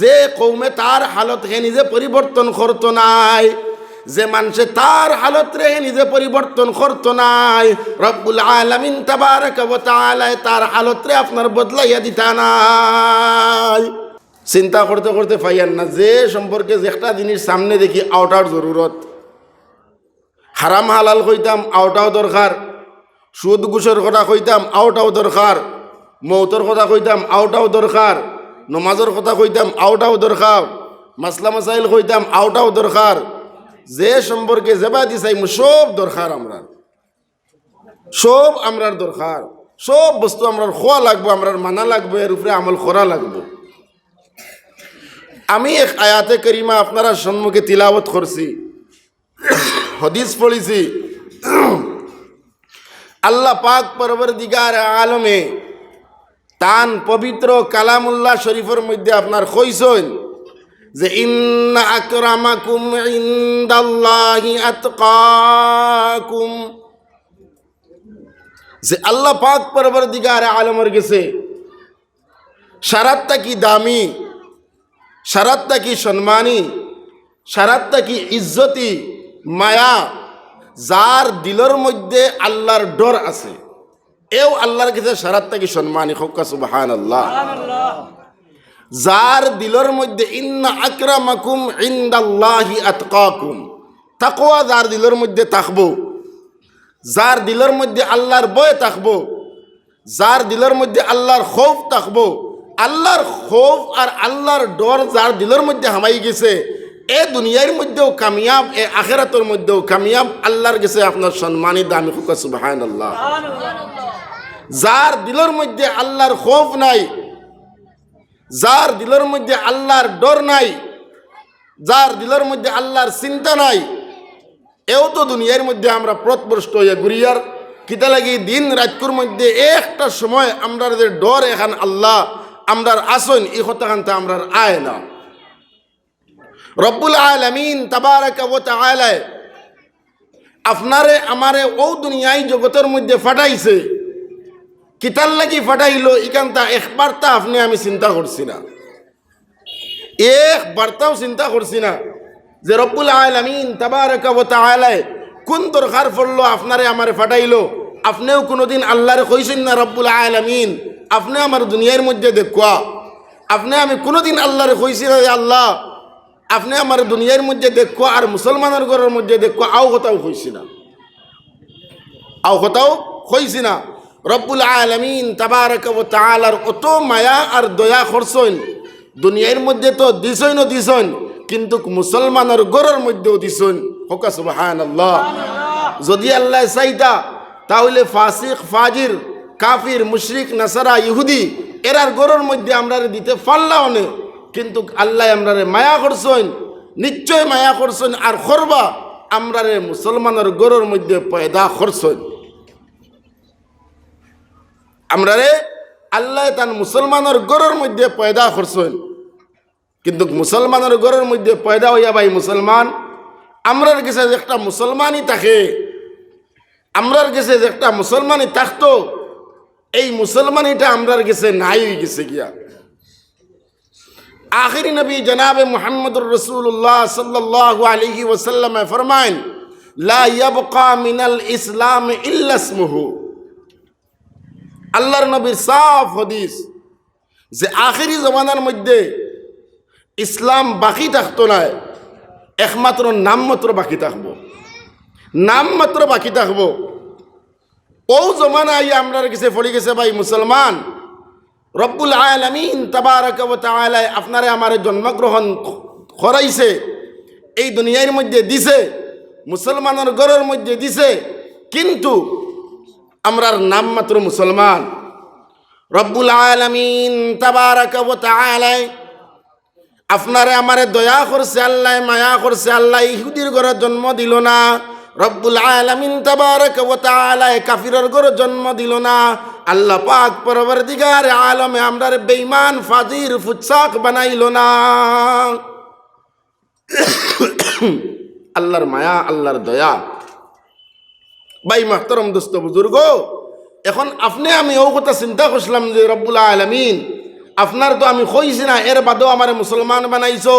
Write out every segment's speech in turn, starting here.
যে কৌমে তার হালত হে নিজে পরিবর্তন করতো নাই, যে মানুষে তার হালত রে নিজে পরিবর্তন করতো নাই, রব্বুল আলামিন তাবারাক ওয়া তাআলা তার হালত রে আপনার বদলাইয়া দিতা নাই। চিন্তা করতে করতে পাইয়ান না, যে সম্পর্কে যে একটা জিনিস সামনে দেখি আউটার জরুরত। হারাম হালাল কইতাম আওটাও দরকার। সুদ ঘুষের কথা কইতাম আওটাও দরকার। মৌতর কথা কইতাম আওটাও দরকার। নমাজের কথা কইতাম আওটাও দরকার মাসলা মাসাইল কইতাম আওটাও দরকার যে সম্পর্কে যেবা দিছাই সব দরকার আমরা সব আমরার দরকার সব বস্তু আমরার খোয়া লাগবো আমরার মানা লাগবে এর উপরে আমল করা লাগবে। আমি এক আয়াতে করিমা আপনারা সম্মুখে তিলাবত করছি হদিস পড়েছি আল্লাহ পাক পরবর দিগার আলমে তান পবিত্র কালামুল্লাহ শরীফের মধ্যে আপনার কইসন যে ইন্না আকরামাকুম ইন্দাল্লাহি আতকাকুম। যে আল্লাহ পাক পরবর দিগার আলমের গেছে সারাতটা কি দামি, সারাতটা কি সম্মানী, সারাতটা কি ইজ্জতি, মায়া, যার দিলের মধ্যে আল্লাহর ডর আছে। এও আল্লাহর কাছে সারাতটা কি সম্মানী হক্কা সুবাহান আল্লাহ যার দিলের মধ্যে ইন্না আকরামাকুম ইন্দাল্লাহি আতকাকুম। তাকওয়া যার দিলের মধ্যে থাকব। যার দিলের মধ্যে আল্লাহর বয় থাকব। যার দিলের মধ্যে আল্লাহর খৌফ থাকব। আল্লাহর খৌফ আর আল্লাহর ডর যার দিলের মধ্যে হামাই গেছে এ দুনিয়ার মধ্যেও কামিয়াব এ আখেরাতের মধ্যেও কামিয়াব আল্লাহর গেছে আপনার সম্মানী দামি হুকা সুবাহান আল্লাহ যার দিলের মধ্যে আল্লাহর খৌফ নাই, যার দিলের মধ্যে আল্লাহর ডর নাই, যার দিলের মধ্যে আল্লাহর চিন্তা নাই, এও তো দুনিয়ার মধ্যে আমরা প্রতভ্রষ্ট হইয়া ঘুরিয়ার কিতা লাগি দিন রাতকুর মধ্যে একটা সময় আমরা যে ডর এখান আল্লাহ, আমরার আসন, এই হতাকান্তে আমরার আয় না। রব্বুল আলমিন তাবারাকা ও তাআলায় আপনারে, আমারে ও দুনিয়ায় জগতের মধ্যে ফাটাইছে। কিতার লাগি ফাটাইলো, ইকান্তা একবারটা আপনি আমি চিন্তা করছি না। এক বার্তাও চিন্তা করছি না যে রব্বুল আলমিন তাবারাকা ও তাআলায় কোন দরকার পড়ল, আপনারে আমারে ফাটাইলো? আপনিও কোনোদিন আল্লাহরে কইছেন না, রব্বুল আলমিন, আপনি আমার দুনিয়ার মধ্যে দেখুয়া। আপনি আমি কোনোদিন আল্লাহরে কইছি না আল্লাহ, আপনি আমার দুনিয়ার মধ্যে দেখো আর মুসলমানের ঘরের মধ্যে দেখো আও কথাও কইছি না। আও কথাও কইছি না। রব্বুল আলমিন তাবারক ও তাআলার অত মায়া আর দয়া করছেন। দুনিয়ার মধ্যে তো দিছই না দিছন, কিন্তু মুসলমানের ঘরের মধ্যেও দিছন। হকা সুবাহান আল্লাহ যদি আল্লাহ চাইতা, তাহলে ফাসিক, ফাজির, কাফির, মুশরিক, নাসারা, ইহুদি এরার ঘরের মধ্যে আমরা দিতে পারলাও না। কিন্তু আল্লাহ আমরারে মায়া করছেন, নিশ্চয় মায়া করছেন, আর করবা আমরারে মুসলমানের গরুর মধ্যে পয়দা করছেন। আমরা রে আল্লাহ তান মুসলমানের গরের মধ্যে পয়দা করছেন। কিন্তু মুসলমানের গরের মধ্যে পয়দা হইয়া ভাই মুসলমান, আমরার কাছে যে একটা মুসলমানই থাকে, আমরার কাছে যে একটা মুসলমানই থাকত, এই মুসলমানিটা আমরার কাছে নাই হয়ে গেছে গিয়া। আখির নবী জনাব মোহাম্মদুর রসুল্লাহ সাল্লাহ আলহি ওসাল্লাম ফরমাইন লা ইয়াবকা মিনাল ইসলাম ইল্লাসমহু আল্লাহর নবীর সাফ হদিস যে আখেরি জমানার মধ্যে ইসলাম বাকি থাকতো না, একমাত্র নামমাত্র বাকি থাকব। নামমাত্র বাকি থাকব। ও জমানায় আমরা গেছে ফলি গেছে ভাই মুসলমান। রব্বুল আলমিন তাবারক ও তাআলায় আপনারে আমার জন্মগ্রহণ করাইছে, এই দুনিয়ার মধ্যে দিছে, মুসলমানের ঘরের মধ্যে দিছে, কিন্তু আমরার নাম মাত্র মুসলমান। রব্বুল আলমিন আপনারে আমারে দয়া করছে আল্লাহ মায়া করছে, আল্লাহ ইহুদির ঘরে জন্ম দিল না। রব্বুল আলামিন তাআলা কাফিরের ঘরে জন্ম দিল না। আল্লাহ পাক পরবর্তীকার আলমে আমরার বেইমান ফাজির, ফুৎসাক বানাইল না। আল্লাহর মায়া, আল্লাহর দয়া ভাই মাহতরম দোস্ত বুজুর্গ। এখন আপনি আমি ও কথা চিন্তা করছিলাম যে রব্বুল আলমিন, আপনার তো আমি কইছি না, এর বাদেও আমার মুসলমান বানাইছো।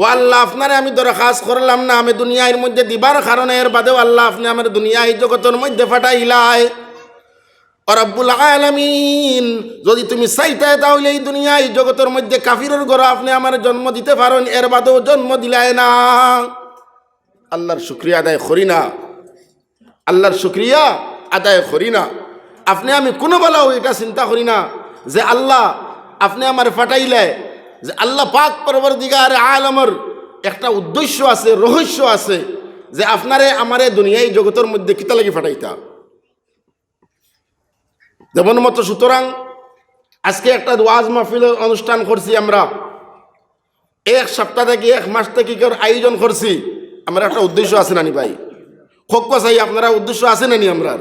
ও আল্লাহ, আপনারে আমি দরখাস্ত করলাম না, আমি দুনিয়ার মধ্যে দিবার কারণে এর বাদেও আল্লাহ আপনি আমার দুনিয়ায়, জগতের মধ্যে ফাটাইলাই। ও রব্বুল আলামিন, যদি তুমি চাইতে তাহলে এই দুনিয়ায়, জগতের মধ্যে কাফিরের ঘরে আপনি আমার জন্ম দিতে পারেন, এর বাদেও জন্ম দিলাই না। আল্লাহর শুক্রিয়া আদায় করি না। আল্লাহর শুক্রিয়া আদায় করি না। আপনি আমি কোনো বেলাও এটা চিন্তা করি না যে আল্লাহ আপনি আমার ফাটাইলে, যে আল্লাহ পাক পরবর দিগার আলমর একটা উদ্দেশ্য আছে, রহস্য আছে, যে আপনারে আমারে দুনিয়ায় জগতের মধ্যে কিতা লাগি ফাটাইতা। যেমন মতো সুতরাং আজকে একটা ওয়াজ মাহফিলের অনুষ্ঠান করছি আমরা। এক সপ্তাহ থেকে এক মাস থেকে আয়োজন করছি, আমার একটা উদ্দেশ্য আছে নানি ভাই। খোক চাই আপনারা উদ্দেশ্য আছে নানি আমরা?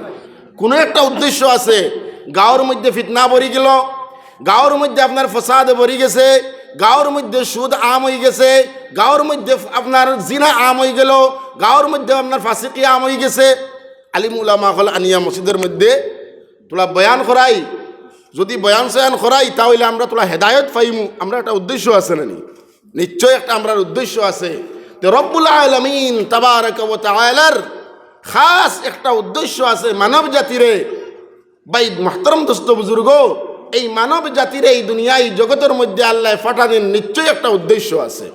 কোনো একটা উদ্দেশ্য আছে। গাঁৱৰ মধ্যে ফিতনা ভরি গেল গাঁৱৰ মধ্যে আপনার ফসাদ ভরি গেছে গাঁৱৰ মধ্যে সুদ আম হয়ে গেছে গাঁৱৰ মধ্যে আপনার জিনা আম হয়ে গেল গাঁৱৰ মধ্যে আপনার ফাঁসিকি আম হয়ে গেছে। আলিম উলামা হল আনিয়া মসজিদের মধ্যে তোলা বয়ান করাই। যদি বয়ান সয়ান করাই, তাহলে আমরা তোলা হেদায়ত পাইমু। আমরা একটা উদ্দেশ্য আছে নানি নিশ্চয় একটা আমরা উদ্দেশ্য আছে। তো রব্বুল আলমিন তাবারক ওয়া তাআলার খাস একটা উদ্দেশ্য আছে মানব জাতিরে। বাই মহতরম দোস্ত বুজুর্গ, এই মানব জাতির এই দুনিয়ায় জগতের মধ্যে আল্লাহ ফাটানোর নিশ্চয়ই একটা উদ্দেশ্য আছে।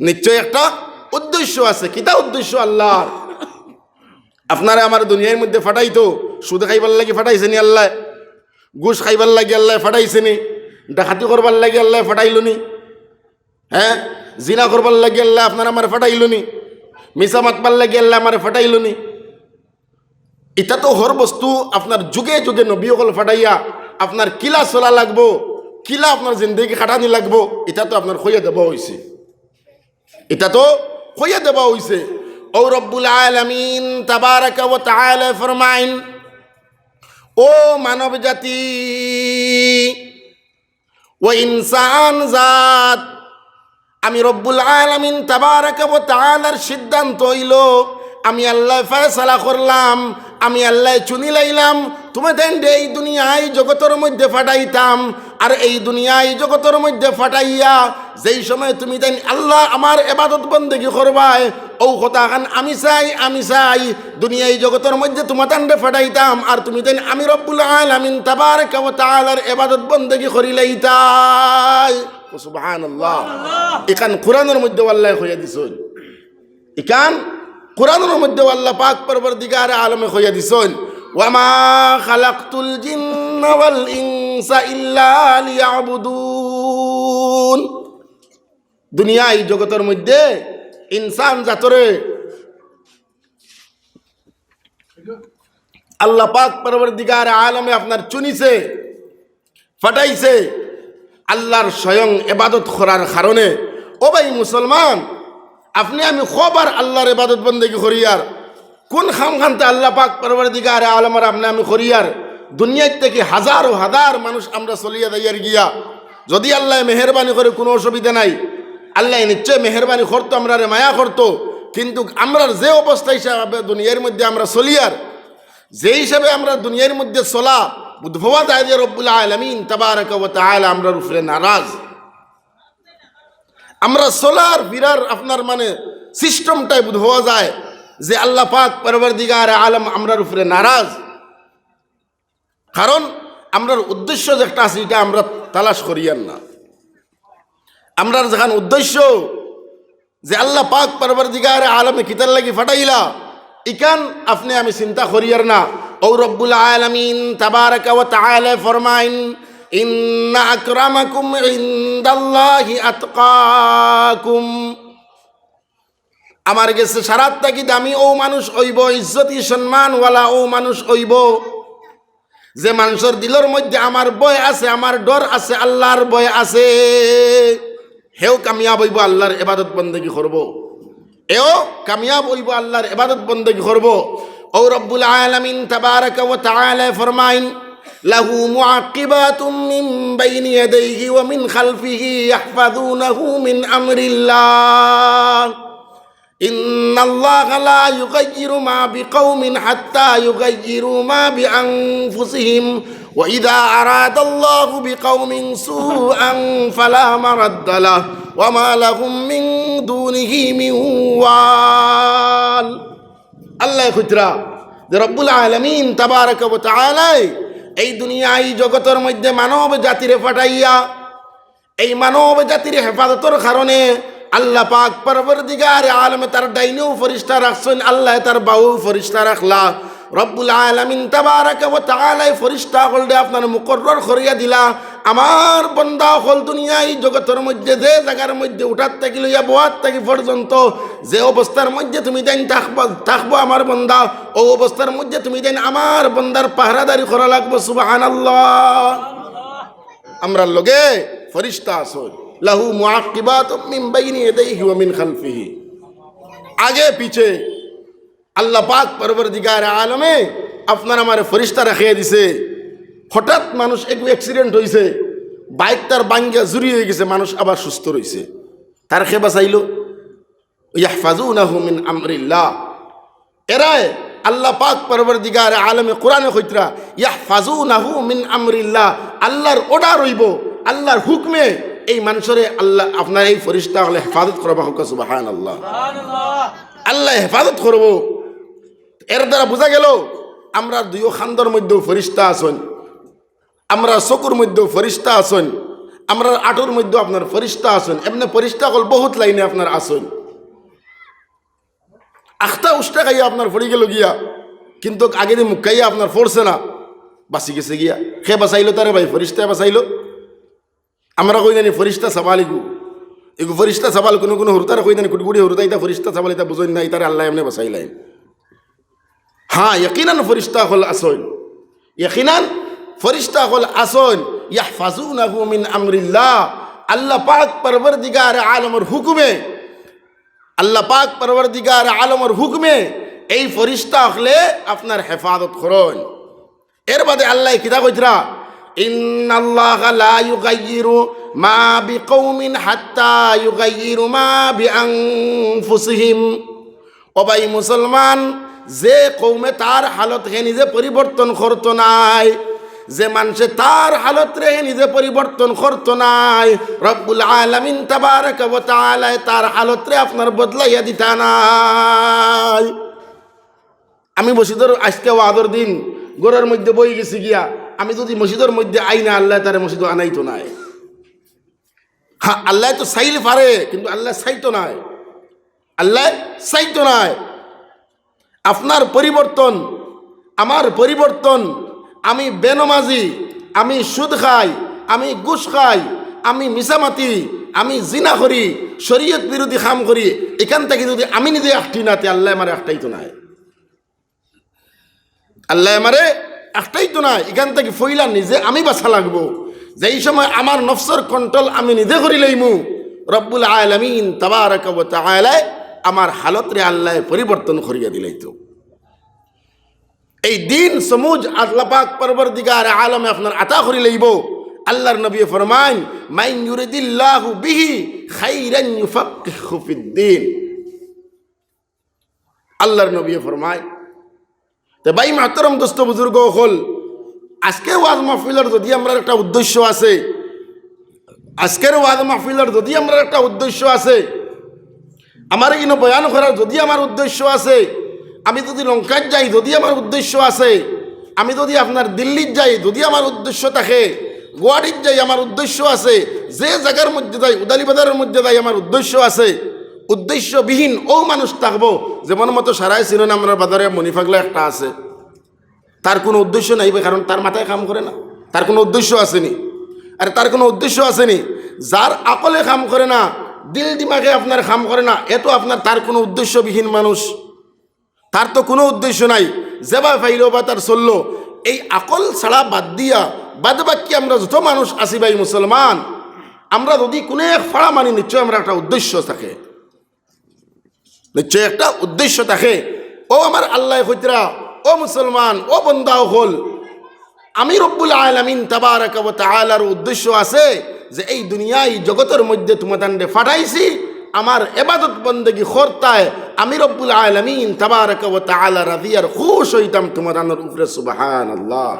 নিশ্চয়ই একটা উদ্দেশ্য আছে। কিতা উদ্দেশ্য আল্লাহর? আপনারা আমার দুনিয়ার মধ্যে ফাটাইতো, সুদ খাইবার লাগে ফাটাইছে নি আল্লাহ, ঘুষ খাইবার লাগে আল্লাহ ফাটাইছে নি ডাকাতি করবার লাগে আল্লাহ ফাটাইল নি হ্যাঁ? জিনা করবার লাগে আল্লাহ আপনার আমার ফাটাইল মাতবার লাগে আল্লাহ আমার ফাটাইল নি। এটা তো হর বস্তু, আপনার যুগে যুগে নবী অকল ফাটাইয়া আপনার কিলা চলা লাগবো, কিলা আপনার জিন্দগি খাটানি লাগবো এটা তো আপনার খইয়া দেওয়া হয়েছে এটা তো খইয়া দেওয়া হয়েছে ও রব্বুল আলমিন ফরমাইন, ও মানব জাতি ও ইনসান জাত আমি রব্বুল আলমিন তাবারাকা ও তাআলার সিদ্ধান্ত হইল। আমি আল্লাহ ফয়সালা করলাম, আমি আল্লাহ চুনি লাইলাম। তোমাদের এই দুনিয়ায় জগতের মধ্যে ফাটাইতাম, আর এই দুনিয়ায় জগতের মধ্যে ফাটাইয়া যেই সময় তুমি দেন আল্লাহ আমার এবাদত বন্দেগি করবাই ও কথা খান, আমি চাই আমি চাই, দুনিয়ায় জগতের মধ্যে তোমাদের ফাটাইতাম, আর তুমি দেন আমি রব্বুল আলামিন তাবারাকা ওয়া তাআলার এবাদত বন্দেগি করিলাইতাই। সুবহানাল্লাহ। এখান কোরআনের মধ্যে আল্লাহ হইয়া দিছুন। ইকান কোরআনের মধ্যে আল্লাহ পাক পরবর দিগার আলমে হইয়া দিছন। ওয়ামা খালাকতুল জিন্না ওয়াল ইনসা ইল্লা লিয়াবুদুন। দুনিয়া এই জগতের মধ্যে ইনসান জাতরে আল্লাহ পাক পরবর আলমে আপনার চুনিছে, ফাটাইছে। আল্লাহর স্বয়ং এবাদত করার কারণে। ও ভাই মুসলমান, আপনি আমি খবর আল্লাহর এবাদত বন্দেগি করিয়ার কোন খাম খানতে আল্লাহ পাক পরবর দিগার আলমার আপনি আমি করিয়ার দুনিয়ার থেকে হাজার হাজার মানুষ আমরা চলিয়া দাইয়ার গিয়া। যদি আল্লাহ মেহরবানি করে কোনো অসুবিধা নাই। আল্লাহ নিশ্চয় মেহরবানি করতো, আমরা রে মায়া করতো। কিন্তু আমরা যে অবস্থা হিসাবে দুনিয়ার মধ্যে আমরা চলিয়ার যে হিসাবে আমরা দুনিয়ার মধ্যে চলা উদ্ভবা যায় যে রব্বুল আলমিন তাবারক তাআলা আমরা উপরে নারাজ। আমরা সোলার বিরার আপনার মানে সিস্টেমটাই বুধ যায় যে আল্লাহ পাক পরবর দিগার আলম আমরার উপরে নারাজ। কারণ আমরার উদ্দেশ্য যে একটা আছে, এটা আমরা তালাশ করিয়ান না। আমরার যেখান উদ্দেশ্য যে আল্লাহ পাক পরবর দিগার আলমে কিতার লাগি ফাটাইলা ইকান আপনি আমি চিন্তা করিয়ার না। রব্বুল আলমিন তাআলা ফরমাইন, ইন্না আকরামাকুম ইনদাল্লাহি আতকাকুম। আমার গেছে সারাত থাকি দামি? ও মানুষ হইব, ইজ্জতি সম্মানওয়ালা ও মানুষ হইব। যে মানুষের দিলের মধ্যে আমার বয় আছে, আমার ডর আছে, আল্লাহর বয় আছে, হেও কামিয়াব হইব, আল্লাহর এবাদত বন্দেগি করব। এও কামিয়াব হইব, আল্লাহর এবাদত বন্দেগি করব। ও রব্বুল আলমিন তবারক ও তাআলা ফরমাইন, লাহু মুআকিবাতুম মিন বাইনি ইয়াদাইহি ওয়া মিন খালফিহি ইয়াহফাযুনাহু মিন আমরিল্লাহ। ইন্নাল্লাহ লা ইউগাইয়িরু মা বিকাউমিন হাত্তা ইউগাইয়িরু মা বিআনফুসিহিম, ওয়া ইযা আরাদাল্লাহু বিকাউমিন সুআন ফালা মারাদ্দা লাহু, ওয়া মা লাহুম মিন দুনিহি মিন ওয়াল। আল্লাহ খুচরা যে রব্বুল আলমিন ওয়া তাআলা এই দুনিয়ায় জগতের মধ্যে মানব জাতিরে ফাটাইয়া, এই মানব জাতির হেফাজতের কারণে আল্লাহ পাক পরবর্তীগার আলমে তার ডাইনেও ফরিস্তা রাখছেন, আল্লাহ তার বাউ ফরিস্তা রাখলা। রব্বুল আলমিন তাবারক ওয়া তাআলা এই ফরিস্তা হলদে আপনার মুকরর করিয়া দিলা। আমার বন্দা হল দুনিয়ায় জগতের মধ্যে যে জায়গার মধ্যে উঠার থাকি লইয়া বোয়ার থাকি পর্যন্ত যে অবস্থার মধ্যে তুমি দেন থাকব থাকব আমার বন্দা, ও অবস্থার মধ্যে তুমি দেন আমার বন্দার পাহারাদারি করা লাগবো, সুবহানাল্লাহ। আমরা লগে ফরিস্তা আসল লাহু মুআকিবাত মিন বাইনি ইয়াদাইহি ওয়া মিন খালফিহি। আগে পিছে আল্লাহ পাক পরবর্তীকার আলমে আপনার আমার ফরিস্তা রাখিয়ে দিছে। হঠাৎ মানুষ একটু অ্যাক্সিডেন্ট হয়েছে বাইক তার বাঙ্গিয়া জুড়ি হয়ে গেছে মানুষ আবার সুস্থ রয়েছে তার খে বাঁচাইল ইয়াহফাজুনাহু মিন আমরিল্লাহ। এরাই আল্লাহ পাক পরবর্তীকার আলমে কোরআনে কইতরা ইয়াহফাজুনাহু মিন আমরিল্লাহ। আল্লাহর ওডা রইব আল্লাহর হুকমে এই মানুষরে আল্লাহ আপনার এই ফরিস্তা হলে হেফাজত করবা হোক সুবাহান আল্লাহ আল্লাহ হেফাজত করব। এর দ্বারা বোঝা গেল আমরা দুইও খান্দর মধ্যেও ফরিস্তা আছেন। আমরা চকুর মধ্যেও ফরিস্তা আসন আমরা আটুর মধ্যেও আপনার ফরিস্তা আসন এমনি ফরিস্তা হল বহুত লাইনে আপনার আছেন। আখটা উষ্টা খাইয়া আপনার ফড়ি গেল গিয়া, কিন্তু আগে মুখ খাইয়া আপনার ফোরছে না, বাঁচি গেছে গিয়া। সে বাঁচাইলো তারে ভাই ফরিস্তা বাঁচাইলো। আমরা কই জানি ফরিস্তা সাবালিগু এগু ফরিস্তা সাবাল কোনো কোনো হরতার কই জানি কুটকুটি হরতা ইতা ফরিস্তা সাবাল ইতা বুঝই না ইতারে আল্লাহ এমনি বাঁচাইলাই হ্যাঁ ইয়কিনান ফরিস্তা হল আসন ইয়কিনান ফরিস্তা হল আসন ইয়াহফাজুনাহু মিন আমরিল্লাহ। আল্লাহ পাক পরবর্তীগার আলমের হুকুমে, আল্লাহ পাক পরবর্তীগার আলমের হুকুমে এই ফরিস্তা হলে আপনার হেফাজত করুন। এর বাদে আল্লাহ কিতা কইতরা? ইন্নাল্লাহ লা ইউগাইয়িরু মা বিকৌমিন হাত্তা ইউগাইয়িরু মা বিআনফুসিহিম। ও ভাই মুসলমান, যে কৌমে তার হালত হে নিজে পরিবর্তন করতো নাই যে মানুষে তার হালত রে নিজে পরিবর্তন করতো নাই। রব্বুল আলামিন তার হালত রে আপনার বদলাইয়া দিতা নাই। আমি মসজিদের আজকে ওয়াদর দিন গোড়ার মধ্যে বই গেছি গিয়া, আমি যদি মসজিদের মধ্যে আই না, আল্লাহ তারে মসজিদ আনাইতো নাই। হ্যাঁ আল্লাহ তো চাইলে পারে, কিন্তু আল্লাহ চাইতো নাই। আল্লাহ চাইতো নাই। আপনার পরিবর্তন, আমার পরিবর্তন আমি বেনমাজি, আমি সুদ খাই, আমি ঘুষ খাই, আমি মিসামাতি আমি জিনা করি, শরীয়ত বিরোধী কাম করি, এখান থেকে যদি আমি নিজে আটটি না তে আল্লাহ আমার একটাই তো নাই। আল্লাহ আমারে একটাই তো নাই, এখান থেকে ফইলা নিজে আমি বাছা লাগবো। যেই সময় আমার নফসর কন্ট্রোল আমি নিজে করি লইমু, রব্বুল আলমিন তাবারক আমার হালত রে আল্লাহ পরিবর্তন করিয়া দিলাই তো এই দিন সমুজ আল্লাপাক পরবর্তীগার আলমে আপনার আতা করি লইব। আল্লাহর নবী ফরমান মাইন ইউরিদিল্লাহু বিহি খাইরান ইউফাক্কিহু ফিদ্দিন। আল্লাহর নবী ফরমায় তো ভাই মাহতরম দোস্ত বুজুর্গ হল আজকে ওয়াজ মাহফিলের যদি আমরা একটা উদ্দেশ্য আছে, আজকের ওয়াজ মাহফিলের যদি আমরা একটা উদ্দেশ্য আছে, আমার কিন্তু বয়ান করার যদি আমার উদ্দেশ্য আছে আমি যদি লঙ্কার যাই, যদি আমার উদ্দেশ্য আছে, আমি যদি আপনার দিল্লির যাই, যদি আমার উদ্দেশ্য থাকে, গুয়াহাটির যাই আমার উদ্দেশ্য আছে, যে জায়গার মধ্যে যাই উদালিবাজারের মধ্যে যাই আমার উদ্দেশ্য আছে, উদ্দেশ্যবিহীন ও মানুষ থাকব, যেমন মতো সারাই শিরোনামরা বাজারে মণিফাগলা একটা আছে। তার কোনো উদ্দেশ্য নাই কারণ তার মাথায় কাম করে না। তার কোনো উদ্দেশ্য আসেনি। আর তার কোনো উদ্দেশ্য আসেনি। যার আকলে কাম করে না, দিল দিমাগে আপনার কাম করে না এত আপনার তার কোনো উদ্দেশ্যবিহীন মানুষ। তার তো কোনো উদ্দেশ্য নাই। যেবা ফাইল বা তার চলল। এই আকল ছাড়া বাদ দিয়া, বাদ বাক্যে আমরা যত মানুষ আসি ভাই মুসলমান, আমরা যদি কোনো এক ফাড়া মানি, নিশ্চয় আমরা একটা উদ্দেশ্য থাকে। নিশ্চয় একটা উদ্দেশ্য থাকে। ও আমার আল্লাহ হইতরা ও মুসলমান, ও বন্দা হল, আমি রব্বুল আলমিন তাআলার উদ্দেশ্য আছে যে এই দুনিয়ায় জগতের মধ্যে তোমাদের ফাটাইছি আমার এবাদত বন্দেগি খরতায় আমি রব্বুল আলমিন তাবারক তাআলা রাদিয়ার খুশ হইতাম তোমাদের উপরে, সুবহানাল্লাহ।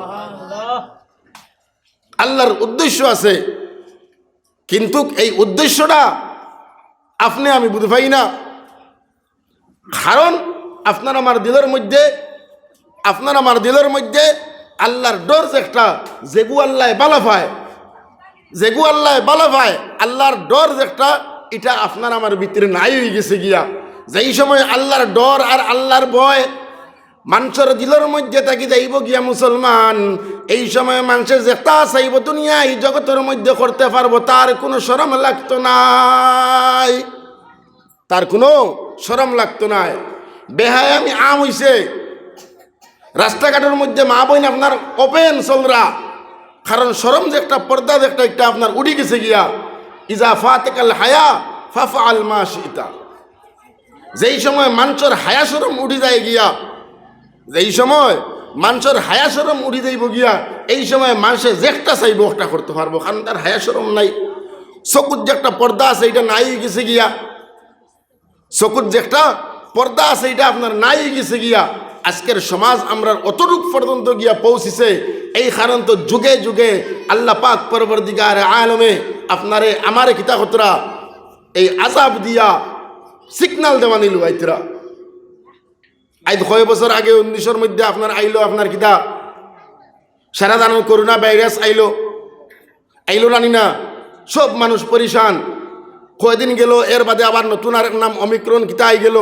আল্লাহর উদ্দেশ্য আছে, কিন্তু এই উদ্দেশ্যটা আপনি, আমি বুঝতে পাই না। কারণ আপনার আমার দিলের মধ্যে, আপনার আমার দিলের মধ্যে আল্লাহর ডর একটা জেগু আল্লাহ বালা পায়। যেগু আল্লাহ বালা পায়, আল্লাহর ডর একটা এটা আপনার আমার ভিতরে নাই হয়ে গেছে গিয়া। যেই সময় আল্লাহর ডর আর আল্লাহর ভয় মানুষের দিলের মধ্যে থাকি যাইব গিয়া মুসলমান, এই সময় মানুষের যেটা চাইব দুনিয়া, এই জগতের মধ্যে করতে পারব, তার কোনো সরম লাগতো নাই। তার কোনো সরম লাগতো নাই। বেহায় আমি আম হইছে। রাস্তাঘাটের মধ্যে মা বোন আপনার ওপেন চলরা। কারণ সরম যে একটা, পর্দা যে একটা একটা আপনার উঠে গেছে গিয়া। ইজা হায়া ফাফা আল মা যেই সময় মানুষের হায়া সরম উঠে যায় গিয়া, যেই সময় মানুষের হায়া সরম উঠে যাইব গিয়া, এই সময় মানুষের যে চাইব একটা করতে পারব, কারণ তার হায়া সরম নাই। চকুর যে একটা পর্দা আছে, এটা নাই গেছে গিয়া। চকুর যে একটা পর্দা আছে, এটা আপনার নাই গেছে গিয়া। আজকের সমাজ আমরা অতটুক পর্যন্ত গিয়া পৌঁছিছে, এই কারণ তো যুগে যুগে আল্লাহ পাক পরবর্তীকার আলমে আপনারে, আমারে কিতা হতরা এই আজাব দিয়া সিগনাল দেওয়া নিল আইতরা। আই কয় বছর আগে উনিশের মধ্যে আপনার আইলো, আপনার কিতা? সারা দানো করোনা ভাইরাস আইলো। আইলো নানি না সব মানুষ পরিশান। কয়দিন গেল, এর বাদে আবার নতুন আর নাম অমিক্রণ কিতা আই গেল?